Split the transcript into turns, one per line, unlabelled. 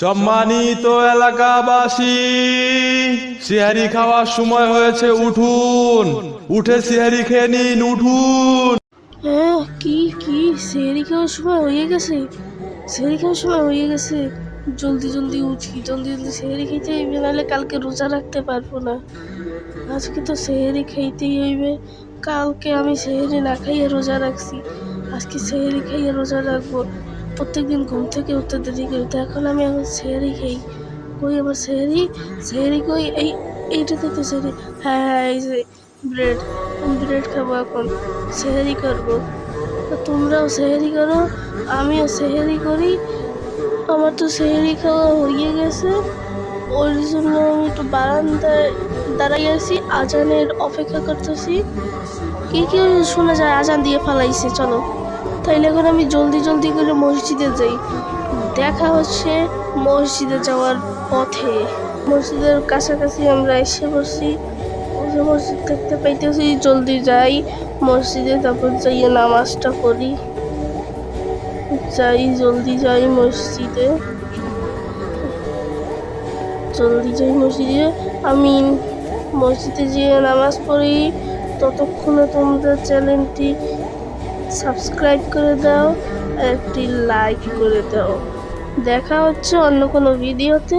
সম্মানিত এলাকাবাসী, সিহারি খাওয়ার সময় হয়েছে উঠুন। উঠে সিহারি খেয়ে নিন, উঠুন।
হ্যাঁ কি কি? সেহরি খাওয়ার সময় হয়ে গেছে? সেহরি খাওয়ার সময় হয়ে গেছে? জলদি জলদি উঠি, জলদি জলদি সেহরি খেতে হইবে, নাহলে কালকে রোজা রাখতে পারব না। আজকে তো সেহরি খাইতেই হইবে। কালকে আমি সেহরি না খাইয়ে রোজা রাখছি। আজকে সেহরি খাইয়ে রোজা রাখব। প্রত্যেকদিন ঘুম থেকে উঠতে দেরি করি তো এখন আমি আমার সেহারি খাই। কই আমার সেহারি? সেহারি কই? এই, এইটাতে তো সেহারি। হ্যাঁ হ্যাঁ এই যে ব্রেড। ব্রেড খাব এখন। সেহারি করব। তো তোমরাও সেহারি করো, আমিও সেহারি করি। আমার তো সেহরি খাওয়া হয়ে গেছে। ওর জন্য আমি একটু বারান্দায় দাঁড়াই আছি, আজানের অপেক্ষা করতেছি। কি কি শোনা যায়, আজান দিয়ে ফালাইছে, চলো। তাইলে এখন আমি জলদি জলদি করে মসজিদে যাই। দেখা হচ্ছে মসজিদে যাওয়ার পথে। মসজিদের কাছাকাছি আমরা এসে বসছি মসজিদ দেখতে পাইতেছি, জলদি যাই মসজিদে, তারপর যাইয়ে নামাজটা করি যাই, জলদি যাই মসজিদে। জলদি যাই মসজিদে। আমি মসজিদে যেয়ে নামাজ পড়ি। ততক্ষণে তোমাদের চ্যানেলটি সাবস্ক্রাইব করে দাও, একটি লাইক করে দাও। দেখা হচ্ছে অন্য কোনো ভিডিওতে।